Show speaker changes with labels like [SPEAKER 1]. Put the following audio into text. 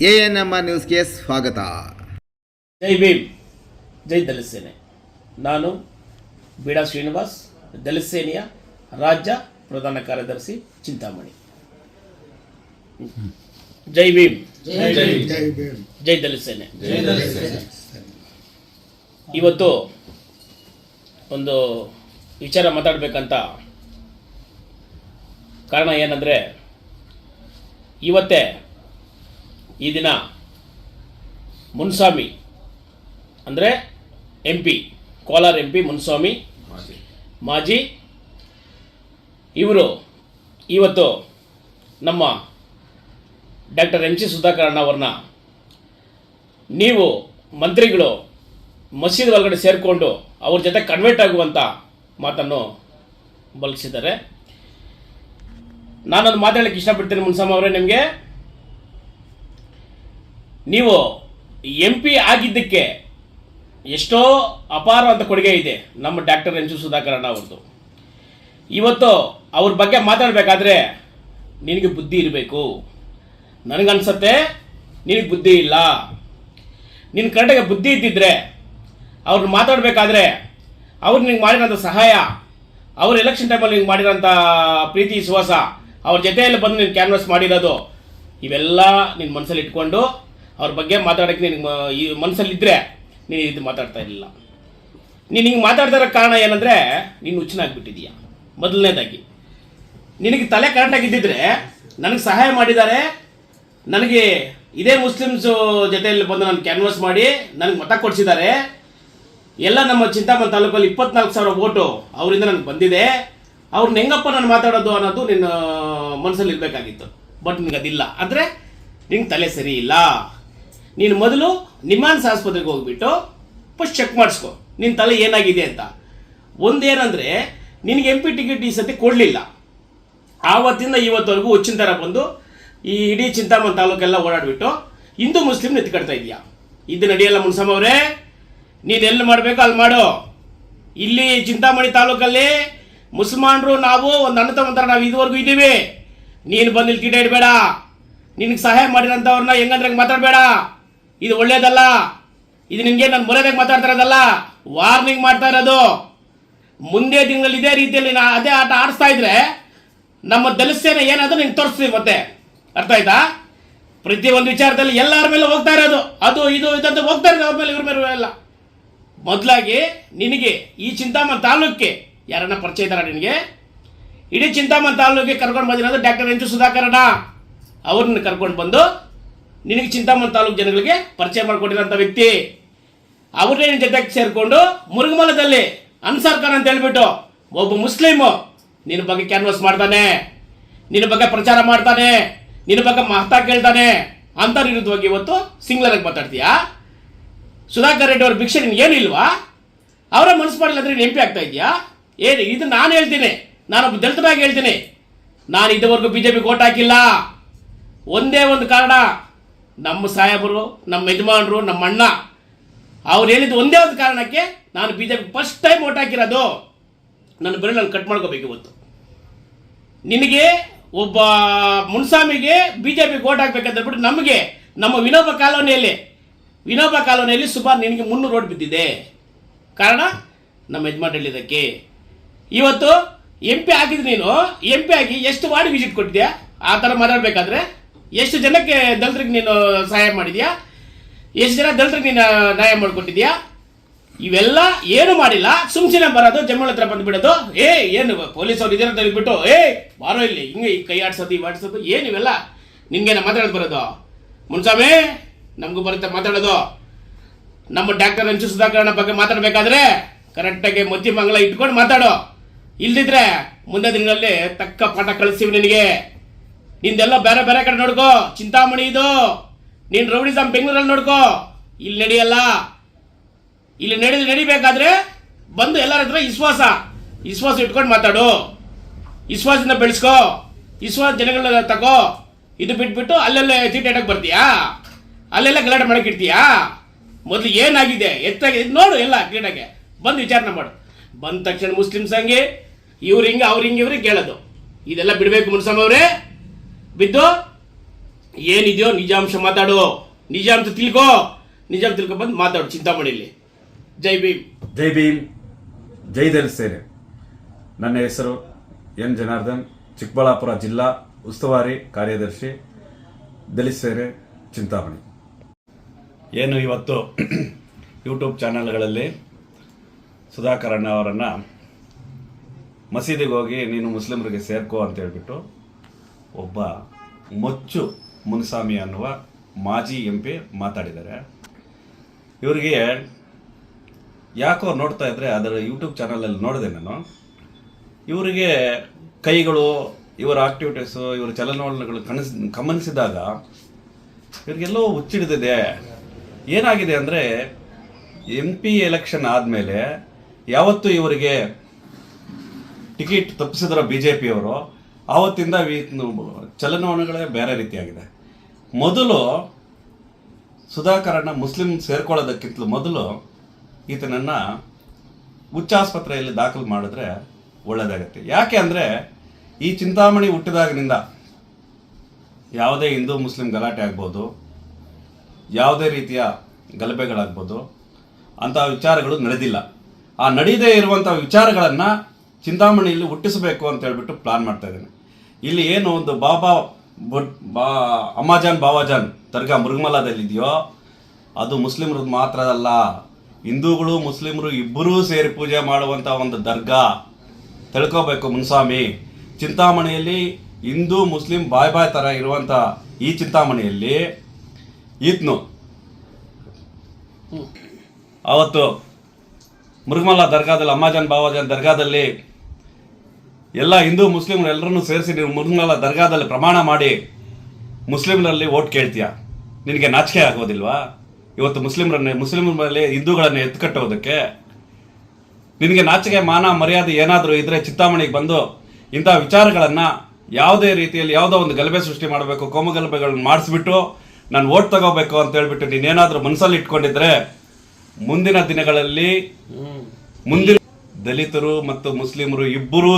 [SPEAKER 1] A N M R ನ್ಯೂಸ್ಗೆ ಸ್ವಾಗತ.
[SPEAKER 2] ಜೈ ಭೀಮ್ ಜೈ ದಲಿತ ಸೇನೆ ನಾನು ಬೀಡಾ ಶ್ರೀನಿವಾಸ್ ದಲಿತ ಸೇನೆಯ ರಾಜ್ಯ ಪ್ರಧಾನ ಕಾರ್ಯದರ್ಶಿ ಚಿಂತಾಮಣಿ. ಜೈ ಭೀಮ್. ಜೈ ದಲಿತ ಸೇನೆ ಇವತ್ತು ಒಂದು ವಿಚಾರ ಮಾತಾಡಬೇಕಂತ ಕಾರಣ ಏನಂದರೆ ಇವತ್ತೇ ಈ ದಿನ ಮುನ್ಸ್ವಾಮಿ ಅಂದರೆ M P Kolar M P Muniswamy ಮಾಜಿ. ಇವರು ಇವತ್ತು ನಮ್ಮ ಡಾಕ್ಟರ್ ಎಂ ಸಿ ಸುಧಾಕರ್ ಅಣ್ಣವ್ರನ್ನ ನೀವು ಮಂತ್ರಿಗಳು ಮಸೀದಿ ಒಳಗಡೆ ಸೇರಿಕೊಂಡು ಅವ್ರ ಜೊತೆ ಕನ್ವರ್ಟ್ ಆಗುವಂಥ ಮಾತನ್ನು ಬಲಸಿದ್ದಾರೆ ನಾನೊಂದು ಮಾತಾಡಲಿಕ್ಕೆ ಇಷ್ಟಪಡ್ತೀನಿ ಮುನ್ಸಮ್ಮ ಅವರೇ ನಿಮಗೆ. ನೀವು ಎಂ ಪಿ ಆಗಿದ್ದಕ್ಕೆ ಎಷ್ಟೋ ಅಪಾರವಾದ ಕೊಡುಗೆ ಇದೆ ನಮ್ಮ ಡಾಕ್ಟರ್ ಎನ್ ಜಿ ಅಣ್ಣ ಅವ್ರದ್ದು. ಇವತ್ತು ಅವ್ರ ಬಗ್ಗೆ ಮಾತಾಡಬೇಕಾದ್ರೆ ನಿನಗೆ ಬುದ್ಧಿ ಇರಬೇಕು. ನನಗನ್ಸತ್ತೆ, ನಿನಗೆ ಬುದ್ಧಿ ಇಲ್ಲ. ನಿನ್ನ ಕರೆಕ್ಟಾಗಿ ಬುದ್ಧಿ ಇದ್ದಿದ್ರೆ ಅವ್ರನ್ನ ಮಾತಾಡಬೇಕಾದ್ರೆ ಅವ್ರು ನಿಂಗೆ ಮಾಡಿರೋಂಥ ಸಹಾಯ, ಅವ್ರ ಎಲೆಕ್ಷನ್ ಟೈಮಲ್ಲಿ ನಿಂಗೆ ಮಾಡಿರೋಂಥ ಪ್ರೀತಿ, ವಿಶ್ವಾಸ, ಅವ್ರ ಜೊತೆಯಲ್ಲಿ ಬಂದು ನೀನು ಕ್ಯಾನ್ವಾಸ್ ಮಾಡಿರೋದು, ಇವೆಲ್ಲ ನಿನ್ನ ಮನಸ್ಸಲ್ಲಿ ಇಟ್ಕೊಂಡು ಅವ್ರ ಬಗ್ಗೆ ಮಾತಾಡೋಕ್ಕೆ ನಿನಗೆ ಈ ಮನಸ್ಸಲ್ಲಿದ್ದರೆ ನೀನು ಇದು ಮಾತಾಡ್ತಾ ಇರಲಿಲ್ಲ. ನೀನು ಹಿಂಗೆ ಮಾತಾಡ್ತಾ ಇರೋ ಕಾರಣ ಏನಂದರೆ ನೀನು ಹುಚ್ಚನಾಗ್ಬಿಟ್ಟಿದೀಯ ಮೊದಲನೇದಾಗಿ. ನಿನಗೆ ತಲೆ ಕರೆಕ್ಟಾಗಿದ್ದಿದ್ರೆ ನನಗೆ ಸಹಾಯ ಮಾಡಿದ್ದಾರೆ ನನಗೆ ಇದೇ ಮುಸ್ಲಿಮ್ಸು ಜೊತೆಯಲ್ಲಿ ಬಂದು ನಾನು ಕ್ಯಾನ್ವಸ್ ಮಾಡಿ ನನಗೆ ಮತ ಕೊಡಿಸಿದ್ದಾರೆ ಎಲ್ಲ ನಮ್ಮ ಚಿಂತಾಮಣಿ ತಾಲೂಕಲ್ಲಿ ಇಪ್ಪತ್ನಾಲ್ಕು ಸಾವಿರ ಓಟು ಅವರಿಂದ ನನಗೆ ಬಂದಿದೆ. ಅವ್ರನ್ನ ಹೆಂಗಪ್ಪ ನಾನು ಮಾತಾಡೋದು ಅನ್ನೋದು ನಿನ್ನ ಮನಸ್ಸಲ್ಲಿ ಇರಬೇಕಾಗಿತ್ತು ಬಟ್ ನಿನಗೆ ಅದಿಲ್ಲ. ಅಂದರೆ ನಿಂಗೆ ತಲೆ ಸರಿ ಇಲ್ಲ. ನೀನು ಮೊದಲು ನಿಮಾನ್ಸ್ ಆಸ್ಪತ್ರೆಗೆ ಹೋಗ್ಬಿಟ್ಟು ಫಸ್ಟ್ ಚೆಕ್ ಮಾಡಿಸ್ಕೊ. ನಿನ್ನ ತಲೆ ಏನಾಗಿದೆ ಅಂತ. ಒಂದೇನಂದರೆ, ನಿನಗೆ ಎಂ ಪಿ ಟಿಕೆಟ್ ಈ ಸತಿ ಕೊಡಲಿಲ್ಲ. ಆವತ್ತಿಂದ ಇವತ್ತವರೆಗೂ ಹುಚ್ಚಿನ ಥರ ಬಂದು ಈ ಇಡೀ ಚಿಂತಾಮಣಿ ತಾಲೂಕೆಲ್ಲ ಓಡಾಡಿಬಿಟ್ಟು ಹಿಂದೂ ಮುಸ್ಲಿಂ ಎತ್ಕೊಡ್ತಾ ಇದೆಯಾ ಇದು ನಡೆಯಲ್ಲ ಮುನ್ಸಮ್ ಅವರೇ. ನೀನು ಎಲ್ಲಿ ಮಾಡಬೇಕು ಅಲ್ಲಿ ಮಾಡು. ಇಲ್ಲಿ ಚಿಂತಾಮಣಿ ತಾಲೂಕಲ್ಲಿ ಮುಸಲ್ಮಾನರು ನಾವು, ಒಂದು ಅಣ್ಣ ಥರ ನಾವು ಇದುವರೆಗೂ ಇದ್ದೀವಿ. ನೀನು ಬಂದು ಇಲ್ಲಿ ಕಿಟ ಇಡಬೇಡ. ನಿನಗೆ ಸಹಾಯ ಮಾಡಿದಂಥವ್ರನ್ನ ಹೆಂಗಂದ್ರೆ ಹಂಗೆ ಮಾತಾಡಬೇಡ. ಇದು ಒಳ್ಳೇದಲ್ಲ. ಇದು ನಿನಗೆ ನಾನು ಮೊರೆದಾಗ ಮಾತಾಡ್ತಾ ಇರೋದಲ್ಲ. ವಾರ್ನಿಂಗ್ ಮಾಡ್ತಾ ಇರೋದು. ಮುಂದೆ ದಿನಗಳಲ್ಲಿ ಇದೇ ರೀತಿಯಲ್ಲಿ ನಾ ಅದೇ ಆಟ ಆಡಿಸ್ತಾ ಇದ್ರೆ ನಮ್ಮ ದಲಸೇನೆ ಏನಾದ್ರೂ ನಿಂಗೆ ತೋರಿಸ್ತೀವಿ ಮತ್ತೆ. ಅರ್ಥ ಆಯ್ತಾ? ಪ್ರತಿ ಒಂದು ವಿಚಾರದಲ್ಲಿ ಎಲ್ಲರ ಮೇಲೆ ಹೋಗ್ತಾ ಇರೋದು. ಅದು, ಇದು, ಇದಂತ ಹೋಗ್ತಾ ಇರೋದು ಅವ್ರ ಮೇಲೆ, ಇವ್ರ ಮೇಲೆ ಎಲ್ಲ. ಮೊದಲಾಗಿ ನಿನಗೆ ಈ ಚಿಂತಾಮನ್ ತಾಲೂಕಿಗೆ ಯಾರನ್ನ ಪರಿಚಯ ಇದ್ದಾರ ನಿನಗೆ? ಇಡೀ ಚಿಂತಾಮನ್ ತಾಲೂಕಿಗೆ ಕರ್ಕೊಂಡು ಬಂದಿರೋದು ಡಾಕ್ಟರ್ ಜಿ ಸುಧಾಕರಣ ಅವ್ರನ್ನ ಕರ್ಕೊಂಡು ಬಂದು ನಿನಗೆ ಚಿಂತಾಮಣಿ ತಾಲೂಕು ಜನಗಳಿಗೆ ಪರಿಚಯ ಮಾಡಿಕೊಟ್ಟಿರೋಂಥ ವ್ಯಕ್ತಿ. ಅವ್ರನ್ನೇ ನಿನ್ನ ಜೊತೆಗೆ ಸೇರಿಕೊಂಡು ಮುರುಗಮಲದಲ್ಲಿ ಅನ್ಸಾರ್ ಖಾನ್ ಅಂತ ಹೇಳ್ಬಿಟ್ಟು ಒಬ್ಬ ಮುಸ್ಲಿಮು ನಿನ್ನ ಬಗ್ಗೆ ಕ್ಯಾನ್ವಾಸ್ ಮಾಡ್ತಾನೆ. ನಿನ್ನ ಬಗ್ಗೆ ಪ್ರಚಾರ ಮಾಡ್ತಾನೆ. ನಿನ್ನ ಬಗ್ಗೆ ಮಹತ್ವ ಕೇಳ್ತಾನೆ ಅಂತ ವಿರುದ್ಧವಾಗಿ ಇವತ್ತು ಸಿಂಗ್ಲರಾಗಿ ಮಾತಾಡ್ತೀಯಾ? ಸುಧಾಕರ್ ರೆಡ್ಡಿ ಅವ್ರ ಭಿಕ್ಷೆ ನಿನ್ಗೆ ಏನು ಇಲ್ವಾ? ಅವರ ಮನಸ್ಸು ಮಾಡಿಲ್ಲ ಅಂದ್ರೆ ಎಂಪಿ ಆಗ್ತಾ ಇದೆಯಾ ಏನು ಇದು ನಾನು ಹೇಳ್ತೀನಿ. ನಾನೊಬ್ಬ ದಲಿತನಾಗಿ ಹೇಳ್ತೀನಿ. ನಾನು ಇದುವರೆಗೂ ಬಿ ಜೆ ಪಿಗೆ ಓಟ್ ಹಾಕಿಲ್ಲ. ಒಂದೇ ಒಂದು ಕಾರಣ. ನಮ್ಮ ಸಾಹೇಬರು, ನಮ್ಮ ಯಜಮಾನರು, ನಮ್ಮ ಅಣ್ಣ, ಅವ್ರು ಹೇಳಿದ್ದು ಒಂದೇ ಒಂದು ಕಾರಣಕ್ಕೆ ನಾನು B J P first time vote ಹಾಕಿರೋದು. ನನ್ನ ಬೆರಳು ನಾನು ಕಟ್ ಮಾಡ್ಕೋಬೇಕು ಇವತ್ತು. ನಿನಗೆ ಒಬ್ಬ ಮುನ್ಸಾಮಿಗೆ ಬಿ ಜೆ ಪಿಗೆ ಓಟ್ ಹಾಕ್ಬೇಕಂತ ನಮಗೆ ನಮ್ಮ ವಿನೋಬ ಕಾಲೋನಿಯಲ್ಲಿ ವಿನೋಬ ಕಾಲೋನಿಯಲ್ಲಿ ಸುಮಾರು ನಿನಗೆ ಮುನ್ನೂರು ಓಟ್ ಬಿದ್ದಿದೆ. ಕಾರಣ ನಮ್ಮ ಯಜಮಾನ್ ಹೇಳಿದ್ದಕ್ಕೆ. ಇವತ್ತು ಎಂ ಪಿ ಆಗಿದ್ದು ನೀನು ಎಂ ಪಿ ಆಗಿ ಎಷ್ಟು ವಾರ್ಡ್ ವಿಸಿಟ್ ಕೊಟ್ಟಿದ್ಯಾ? ಆ ಥರ ಮಾತಾಡಬೇಕಾದ್ರೆ ಎಷ್ಟು ಜನಕ್ಕೆ ದಲಿತರಿಗೆ ನೀನು ಸಹಾಯ ಮಾಡಿದ್ಯಾ? ಎಷ್ಟು ಜನ ದಲಿತರಿಗೆ ನೀನು ನ್ಯಾಯ ಮಾಡಿಕೊಟ್ಟಿದ್ಯಾ ಇವೆಲ್ಲ ಏನು ಮಾಡಿಲ್ಲ. ಸುಮ್ಸಿನ ಬರೋದು ಜಮ್ಮಳ ಹತ್ರ ಬಂದ್ಬಿಡೋದು. ಏ, ಏನು ಪೊಲೀಸ್ ಅವ್ರು ತೆಗೆದ್ಬಿಟ್ಟು ಏ, ಬಾರೋ ಇಲ್ಲಿ, ಹಿಂಗೆ ಈ ಕೈ ಆಡ್ಸೋದು, ಈ ಆಡ್ಸೋದು, ಏನು ಇವೆಲ್ಲ? ನಿನ್ಗೇನ ಮಾತಾಡೋದು ಬರೋದು? ಮುನ್ಸ್ವಾಮಿ, ನಮಗೂ ಬರುತ್ತೆ ಮಾತಾಡೋದು. ನಮ್ಮ ಡಾಕ್ಟರ್ ಅಂಚು ಸುಧಾಕರಣ ಬಗ್ಗೆ ಮಾತಾಡಬೇಕಾದ್ರೆ ಕರೆಕ್ಟಾಗಿ ಮಧ್ಯ ಮಂಗಳ ಇಟ್ಕೊಂಡು ಮಾತಾಡೋ. ಇಲ್ದಿದ್ರೆ ಮುಂದೆ ದಿನಗಳಲ್ಲಿ ತಕ್ಕ ಪಾಠ ಕಳಿಸ್ತೀವಿ ನಿನಗೆ. ನಿಂದೆಲ್ಲ ಬೇರೆ ಬೇರೆ ಕಡೆ ನೋಡ್ಕೋ. ಚಿಂತಾಮಣಿ ಇದು. ನೀನು ರೌಡಿಸಮ್ ಬೆಂಗಳೂರಲ್ಲಿ ನೋಡ್ಕೋ. ಇಲ್ಲಿ ನಡೆಯಲ್ಲ. ಇಲ್ಲಿ ನಡೆದು ನಡಿಬೇಕಾದ್ರೆ ಬಂದು ಎಲ್ಲರ ಹತ್ರ ವಿಶ್ವಾಸ. ವಿಶ್ವಾಸ ಇಟ್ಕೊಂಡು ಮಾತಾಡು. ವಿಶ್ವಾಸದಿಂದ ಬೆಳೆಸ್ಕೋ. ವಿಶ್ವಾಸ ಜನಗಳನ್ನ ತಗೋ. ಇದು ಬಿಟ್ಬಿಟ್ಟು ಅಲ್ಲೆಲ್ಲ ಚೀಟಾಡಕ್ಕೆ ಬರ್ತೀಯಾ? ಅಲ್ಲೆಲ್ಲ ಗಲಾಟೆ ಮಾಡಕ್ಕೆ ಇರ್ತೀಯಾ ಮೊದಲು ಏನಾಗಿದೆ? ಎತ್ತಾಗಿದೆ? ನೋಡು ಎಲ್ಲ ಕ್ರೀಡೆಗೆ ಬಂದು ವಿಚಾರಣೆ ಮಾಡು. ಬಂದ ತಕ್ಷಣ ಮುಸ್ಲಿಮ್ಸ್ ಹಂಗೆ, ಇವ್ರು ಹಿಂಗೆ, ಅವ್ರು ಹಿಂಗೆ, ಇವ್ರಿಗೆ ಕೇಳೋದು. ಇದೆಲ್ಲ ಬಿಡಬೇಕು ಮುನ್ಸಮ್ ಅವರೇ. ಬಿದ್ದು ಏನಿದೆಯೋ ನಿಜಾಂಶ ಮಾತಾಡು. ನಿಜಾಂಶ ತಿಳ್ಕೋ. ನಿಜಾಂಶ ತಿಳ್ಕೊ ಬಂದು ಮಾತಾಡು ಚಿಂತಾಮಣಿಯಲ್ಲಿ ಜೈ ಭೀಮ್.
[SPEAKER 3] ಜೈ ಭೀಮ್. ಜೈ ದಲಿತ ಸೇನೆ. ನನ್ನ ಹೆಸರು ಎನ್. ಜನಾರ್ದನ್ ಚಿಕ್ಕಬಳ್ಳಾಪುರ ಜಿಲ್ಲಾ ಉಸ್ತುವಾರಿ ಕಾರ್ಯದರ್ಶಿ ದಲಿತ ಸೇನೆ ಚಿಂತಾಮಣಿ. ಏನು ಇವತ್ತು ಯೂಟ್ಯೂಬ್ ಚಾನೆಲ್ಗಳಲ್ಲಿ ಸುಧಾಕರಣ್ಣ ಅವರನ್ನು ಮಸೀದಿಗೆ ಹೋಗಿ ನೀನು ಮುಸ್ಲಿಮರಿಗೆ ಸೇರ್ಕೋ ಅಂತ ಹೇಳ್ಬಿಟ್ಟು ಒಬ್ಬ ಮೊಚ್ಚು ಮುನ್ಸಾಮಿ ಅನ್ನುವ ಮಾಜಿ ಎಂ ಪಿ ಮಾತಾಡಿದ್ದಾರೆ. ಇವರಿಗೆ ಯಾಕೋ ನೋಡ್ತಾ ಇದ್ರೆ ಅದರ ಯೂಟ್ಯೂಬ್ ಚಾನಲಲ್ಲಿ ನೋಡಿದೆ ನಾನು. ಇವರಿಗೆ ಕೈಗಳು, ಇವರ ಆಕ್ಟಿವಿಟೀಸು ಇವರ ಚಲನವಲನಗಳು ಕಣಿಸ್ ಗಮನಿಸಿದಾಗ ಇವರಿಗೆಲ್ಲೋ ಹುಚ್ಚಿಡಿದಿದೆ. ಏನಾಗಿದೆ ಅಂದರೆ ಎಂ ಪಿ ಎಲೆಕ್ಷನ್ ಆದಮೇಲೆ ಯಾವತ್ತೂ ಇವರಿಗೆ ಟಿಕೆಟ್ ತಪ್ಪಿಸಿದ್ರ ಬಿ ಜೆ ಪಿಯವರು ಆವತ್ತಿಂದ ಚಲನವಲನಗಳೇ ಬೇರೆ ರೀತಿಯಾಗಿದೆ. ಮೊದಲು ಸುಧಾಕರಣ್ಣ ಮುಸ್ಲಿಂ ಸೇರ್ಕೊಳ್ಳೋದಕ್ಕಿಂತಲೂ ಮೊದಲು ಈತನನ್ನ ಹುಚ್ಚಾಸ್ಪತ್ರೆಯಲ್ಲಿ ದಾಖಲು ಮಾಡಿದ್ರೆ ಒಳ್ಳೆಯದಾಗತ್ತೆ ಯಾಕೆ ಅಂದರೆ ಈ ಚಿಂತಾಮಣಿ ಹುಟ್ಟಿದಾಗಿನಿಂದ ಯಾವುದೇ ಹಿಂದೂ ಮುಸ್ಲಿಂ ಗಲಾಟೆ ಆಗ್ಬೋದು, ಯಾವುದೇ ರೀತಿಯ ಗಲಭೆಗಳಾಗ್ಬೋದು, ಅಂತಹ ವಿಚಾರಗಳು ನಡೆದಿಲ್ಲ. ಆ ನಡೀದೇ ಇರುವಂಥ ವಿಚಾರಗಳನ್ನು ಚಿಂತಾಮಣಿಯಲ್ಲಿ ಹುಟ್ಟಿಸಬೇಕು ಅಂತ ಹೇಳ್ಬಿಟ್ಟು ಪ್ಲಾನ್ ಮಾಡ್ತಾ ಇಲ್ಲಿ ಏನು ಒಂದು ಬಾಬಾ ಬಾ ಅಮ್ಮಾಜಾನ್ ಬಾಬಾಜಾನ್ ದರ್ಗಾ ಮೃಗಮಲಾದಲ್ಲಿದೆಯೋ, ಅದು ಮುಸ್ಲಿಮ್ರದ್ದು ಮಾತ್ರ ಅಲ್ಲ, ಹಿಂದೂಗಳು, ಮುಸ್ಲಿಮರು ಇಬ್ಬರೂ ಸೇರಿ ಪೂಜೆ ಮಾಡುವಂಥ ಒಂದು ದರ್ಗಾ. ತಿಳ್ಕೋಬೇಕು ಮುನ್ಸ್ವಾಮಿ, ಚಿಂತಾಮಣಿಯಲ್ಲಿ ಹಿಂದೂ, ಮುಸ್ಲಿಂ ಬಾಯ್ ಬಾಯ್ ಥರ ಇರುವಂಥ ಈ ಚಿಂತಾಮಣಿಯಲ್ಲಿ ಈತ್ನು ಅವತ್ತು ಮೃಗಮಲ ದರ್ಗಾದಲ್ಲಿ, ಅಮ್ಮಾಜಾನ್ ಬಾಬಾಜಾನ್ ದರ್ಗಾದಲ್ಲಿ ಎಲ್ಲ ಹಿಂದೂ ಮುಸ್ಲಿಮ್ರು ಎಲ್ಲರನ್ನೂ ಸೇರಿಸಿ ನೀವು ಮುರುಗಮಲ್ಲ ದರ್ಗಾದಲ್ಲಿ ಪ್ರಮಾಣ ಮಾಡಿ ಮುಸ್ಲಿಮ್ರಲ್ಲಿ ಓಟ್ ಕೇಳ್ತೀಯ? ನಿನಗೆ ನಾಚಿಕೆ ಆಗೋದಿಲ್ವಾ? ಇವತ್ತು ಮುಸ್ಲಿಮ್ರನ್ನೇ ಮುಸ್ಲಿಮರ ಮೇಲೆ ಹಿಂದೂಗಳನ್ನು ಎತ್ಕಟ್ಟೋದಕ್ಕೆ ನಿನಗೆ ನಾಚಿಕೆ ಮಾನ ಮರ್ಯಾದೆ ಏನಾದರೂ ಇದ್ರೆ ಚಿತ್ತಾಮಣಿಗೆ ಬಂದು ಇಂಥ ವಿಚಾರಗಳನ್ನು ಯಾವುದೇ ರೀತಿಯಲ್ಲಿ ಯಾವುದೋ ಒಂದು ಗಲಭೆ ಸೃಷ್ಟಿ ಮಾಡಬೇಕು ಕೋಮ ಗಲಭೆಗಳನ್ನ ಮಾಡಿಸ್ಬಿಟ್ಟು ನಾನು ಓಟ್ ತಗೋಬೇಕು ಅಂತ ಹೇಳ್ಬಿಟ್ಟು ನೀನೇನಾದರೂ ಮನಸ್ಸಲ್ಲಿ ಇಟ್ಕೊಂಡಿದ್ರೆ ಮುಂದಿನ ದಿನಗಳಲ್ಲಿ ಮುಂದಿನ ದಲಿತರು ಮತ್ತು ಮುಸ್ಲಿಮರು ಇಬ್ಬರೂ